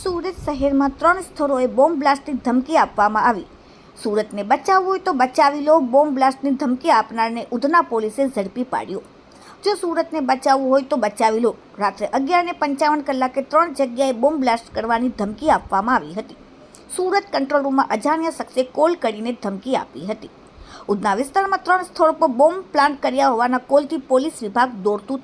સુરત શહેરમાં ત્રણ સ્થળોએ બોમ્બ બ્લાસ્ટની ધમકી આપવામાં આવી. સુરતને બચાવવું હોય તો બચાવી લો, બોમ્બ બ્લાસ્ટની ધમકી આપનારને ઉધના પોલીસે ઝડપી પાડ્યો. જો સુરતને બચાવવું હોય તો બચાવી લો. રાત્રે અગિયાર ને પંચાવન કલાકે ત્રણ જગ્યાએ બોમ્બ બ્લાસ્ટ કરવાની ધમકી આપવામાં આવી હતી. સુરત કંટ્રોલ રૂમમાં અજાણ્યા શખ્સે કોલ કરીને ધમકી આપી હતી. ઉધના વિસ્તારમાં ત્રણ સ્થળો પર બોમ્બ પ્લાન્ટ કર્યા હોવાના કોલથી પોલીસ વિભાગ દોડતું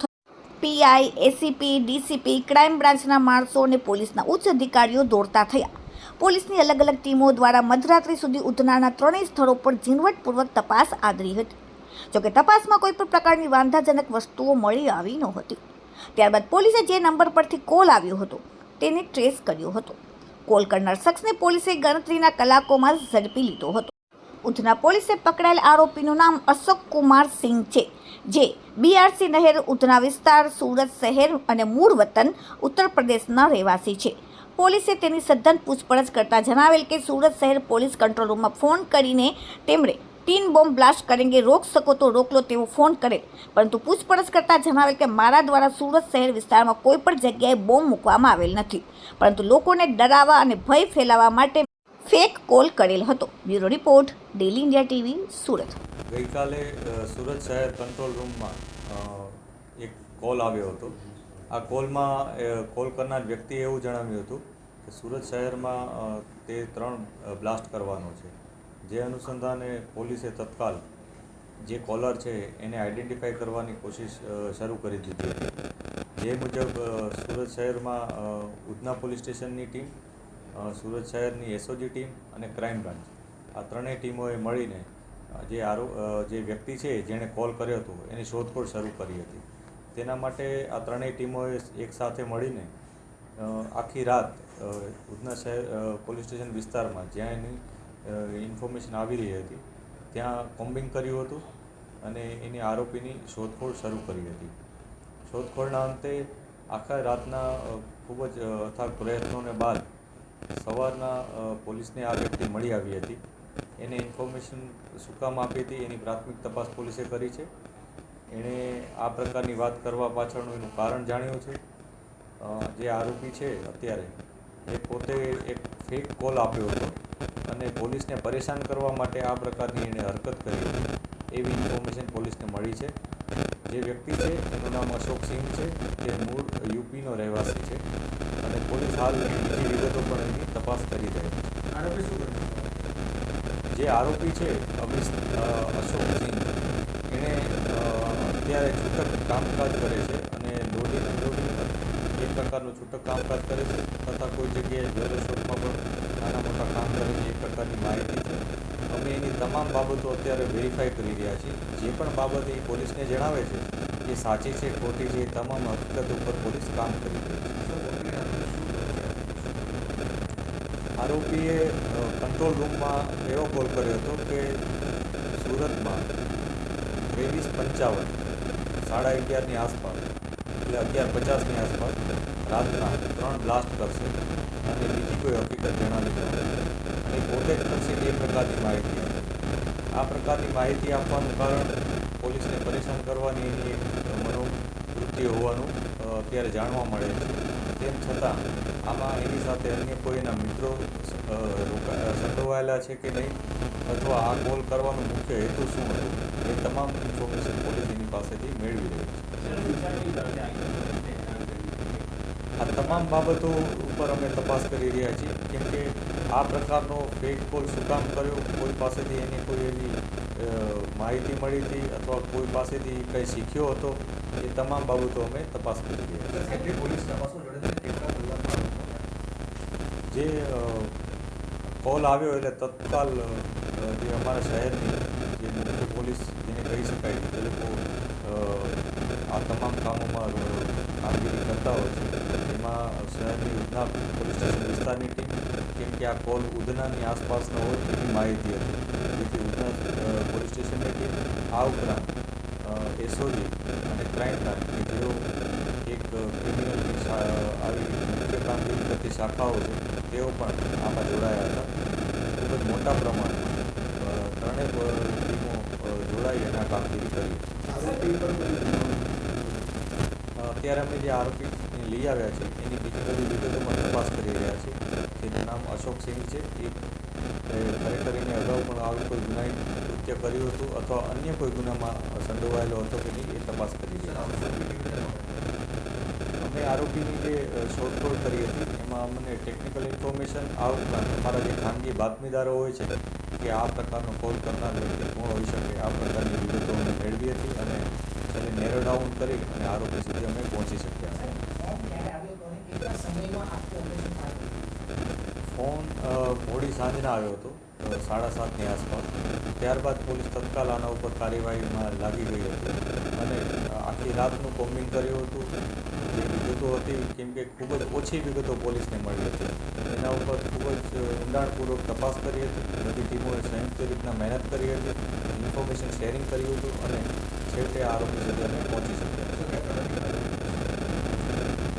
પીઆઈ, એસીપી, ડીસીપી, ક્રાઇમ બ્રાન્ચના માણસો અને પોલીસના ઉચ્ચ અધિકારીઓ દોડતા થયા. પોલીસની અલગ અલગ ટીમો દ્વારા મધરાત્રિ સુધી ઉધનાના ત્રણેય સ્થળો પર ઝીણવટપૂર્વક તપાસ આદરી હતી. જોકે તપાસમાં કોઈ પણ પ્રકારની વાંધાજનક વસ્તુઓ મળી આવી નહોતી. ત્યારબાદ પોલીસે જે નંબર પરથી કોલ આવ્યો હતો, તેને ટ્રેસ કર્યો હતો. કોલ કરનાર શખ્સને પોલીસે ગણતરીના કલાકોમાં ઝડપી લીધો હતો. ઉધના પોલીસે પકડાયેલ આરોપીનું નામ અશોક કુમાર સિંહ છે. જે બીઆરસી નહેર, ઉધના વિસ્તાર, સુરત શહેર અને મૂળ વતન ઉત્તર પ્રદેશના રહેવાસી છે. પોલીસે તેની સદ્ધન પૂછપરછ કરતા જણાવેલ કે સુરત શહેર પોલીસ કંટ્રોલ રૂમમાં ફોન કરીને તેમણે ટીન બોમ્બ બ્લાસ્ટ કરેંગે, રોક શકો તો રોક લો તેવો ફોન કરે પરંતુ પૂછપરછ કરતા જણાવેલ કે મારા દ્વારા સુરત શહેર વિસ્તારમાં કોઈ પણ જગ્યાએ બોમ્બ મૂકવામાં આવેલ નથી. પરંતુ લોકોને ડરાવવા અને ભય ફેલાવવા માટે ફેક કોલ કરેલ હતો. Bureau report, daily India TV, Surat. ગઈકાલે સુરત શહેર કંટ્રોલ રૂમમાં એક કોલ આવ્યો હતો. આ કોલમાં કોલ કરનાર વ્યક્તિએ એવું જણાવ્યું હતું કે સુરત શહેરમાં તે ત્રણ બ્લાસ્ટ કરવાનો છે. જે અનુસંધાને પોલીસે તત્કાલ જે કોલર છે એને આઈડેન્ટિફાઈ કરવાની કોશિશ શરૂ કરી દીધી હતી. જે મુજબ સુરત શહેરમાં ઉધના પોલીસ સ્ટેશનની ટીમ સુરત શહેરની એસઓજી ટીમ અને ક્રાઇમ બ્રાન્ચ. આ ત્રણેય ટીમોએ મળીને જે આરો જે વ્યક્તિ છે જેણે કોલ કર્યો હતો, એની શોધખોળ શરૂ કરી હતી. તેના માટે આ ત્રણેય ટીમોએ એકસાથે મળીને આખી રાત ઉધના શહેર પોલીસ સ્ટેશન વિસ્તારમાં જ્યાં એની ઇન્ફોર્મેશન આવી રહી હતી, ત્યાં કોમ્બિંગ કર્યું હતું અને એની આરોપીની શોધખોળ શરૂ કરી હતી. શોધખોળના અંતે આખા રાતના ખૂબ જ અથાગ પ્રયત્નોને બાદ સવારના પોલીસને આ વ્યક્તિ મળી આવી હતી. એને ઇન્ફોર્મેશન શું કામ આપી હતી એની પ્રાથમિક તપાસ પોલીસે કરી છે. એણે આ પ્રકારની વાત કરવા પાછળનું એનું કારણ જાણ્યું છે. જે આરોપી છે અત્યારે, એ પોતે એક ફેક કોલ આપ્યો હતો અને પોલીસને પરેશાન કરવા માટે આ પ્રકારની એણે હરકત કરી હતી. એવી ઇન્ફોર્મેશન પોલીસને મળી છે. જે વ્યક્તિ છે, એનું નામ અશોક સિંહ છે તે મૂળ યુપીનો રહેવાસી છે. પોલીસ હાલ એની વિગતો પણ એની તપાસ કરી રહી છે. જે આરોપી છે અમિશ અ, અશોક સિંહ. એણે અત્યારે છૂટક કામકાજ કરે છે અને લોડી અનલોડિંગ એક પ્રકારનું છૂટક કામકાજ કરે છે તથા કોઈ જગ્યાએ જ્વેલર શોપમાં પણ નાના મોટા કામ કરે છે એ પ્રકારની માહિતી છે. અમે એની તમામ બાબતો અત્યારે વેરીફાઈ કરી રહ્યા છીએ. જે પણ બાબત એ પોલીસને જણાવે છે એ સાચી છે ખોટી છે એ તમામ હકીકત ઉપર પોલીસ કામ કરી રહી છે. આરોપીએ કંટ્રોલ રૂમમાં એવો કોલ કર્યો હતો કે સુરતમાં ત્રેવીસ પંચાવન, સાડા અગિયારની આસપાસ, એટલે અગિયાર પચાસની આસપાસ રાતના ત્રણ બ્લાસ્ટ કરશે અને બીજી કોઈ હકીકત જણાવી એ પોતે કરશે એ પ્રકારની માહિતી આ પ્રકારની માહિતી આપવાનું કારણ પોલીસને પરેશાન કરવાની એની મનોવૃત્તિ હોવાનું અત્યારે જાણવા મળે છે. તેમ છતાં આમાં એની સાથે અન્ય કોઈના મિત્રો સંડોવાયેલા છે કે નહીં? અથવા આ કોલ કરવાનો મુખ્ય હેતુ શું હતો? એ તમામ ઇન્ફોર્મેશન પોલીસ એની પાસેથી મેળવી રહી છે આ તમામ બાબતો ઉપર અમે તપાસ કરી રહ્યા છીએ. કેમ કે આ પ્રકારનો ફેક કોલ શું કામ કર્યો? કોઈ પાસેથી એની કોઈ એવી માહિતી મળી હતી અથવા કોઈ પાસેથી કંઈ શીખ્યો હતો? એ તમામ બાબતો અમે તપાસ કરી જે કોલ આવ્યો એટલે તત્કાલ જે અમારા શહેરની જે મુખ્ય પોલીસ જેને કહી શકાય એ લોકો આ તમામ કામોમાં કામગીરી કરતા હોય છે. એમાં શહેરની ઉધના પોલીસ સ્ટેશન વિસ્તારની ટીમ કેમ કે આ કોલ ઉધનાની આસપાસનો હોય એની માહિતી હતી. જેથી ઉધના પોલીસ સ્ટેશનની ટીમ આ ઉપરાંત એસઓજી અને ક્રાઇમ બ્રાન્ચ કે જેઓ એક ક્રિમિનલની આવી મુખ્ય કામગીરી કરતી શાખાઓ છે તેઓ પણ આમાં જોડાયા હતા. ખૂબ જ મોટા પ્રમાણમાં ત્રણેય ટીમો જોડાઈ અને આ કામગીરી કરી. અત્યારે અમે જે આરોપી લઈ આવ્યા છે એની બીજી બધી વિગતોમાં તપાસ કરી રહ્યા છીએ. જેનું નામ અશોક સિંહ છે એ ખરેખર એને અગાઉ પણ આવી કોઈ ગુનાહિત કૃત્ય કર્યું હતું અથવા અન્ય કોઈ ગુનામાં સંડોવાયેલો હતો કે નહીં એ તપાસ કરી છે. અમે આરોપીની જે શોધખોળ કરી હતી, એમાં અમને ટેકનિકલ ઇન્ફોર્મેશન આ ઉપરાંત અમારા જે ખાનગી બાતમીદારો હોય છે કે આ પ્રકારનો કોલ કરનાર વ્યક્તિ કોણ હોઈ શકે, આ પ્રકારની વિગતો અમે મેળવી હતી અને તેને નેરો ડાઉન કરી અને આરોપી સુધી અમે પહોંચી શક્યા ફોન મોડી સાંજના આવ્યો હતો. સાડા સાતની આસપાસ. ત્યારબાદ પોલીસ તત્કાલ આના ઉપર કાર્યવાહીમાં લાગી ગઈ હતી. અને આખી રાતનું કોમ્બિંગ કર્યું હતું. જે વિગતો હતી કેમ કે ખૂબ જ ઓછી વિગતો પોલીસને મળી હતી. એના ઉપર ખૂબ જ ઊંડાણપૂર્વક તપાસ કરી હતી. બધી ટીમોએ સંયુક્ત રીતના મહેનત કરી હતી. ઇન્ફોર્મેશન શેરિંગ કર્યું હતું અને છેવટે આરોપી સુધી અમે પહોંચી શક્યા.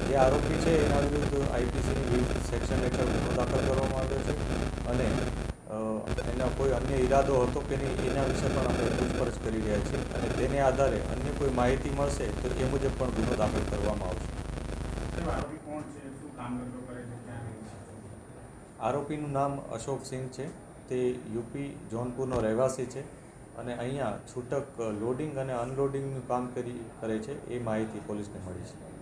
જે આરોપી છે એના વિરુદ્ધ આઈપીસીની વિવિધ સેક્શન હેઠળ ગુનો દાખલ કરવામાં આવ્યો છે. કોઈ અન્ય ઈરાદો હતો કે નહીં એના વિશે પણ અમે પૂછપરછ કરી રહ્યા છીએ અને તેને આધારે અન્ય કોઈ માહિતી મળશે તો એ મુજબ પણ ગુનો દાખલ કરવામાં આવશે. આરોપીનું નામ અશોક સિંહ છે. તે યુપી જોનપુરનો રહેવાસી છે અને અહીંયા છૂટક લોડિંગ અને અનલોડિંગનું કામ કરી કરે છે. એ માહિતી પોલીસને મળી છે.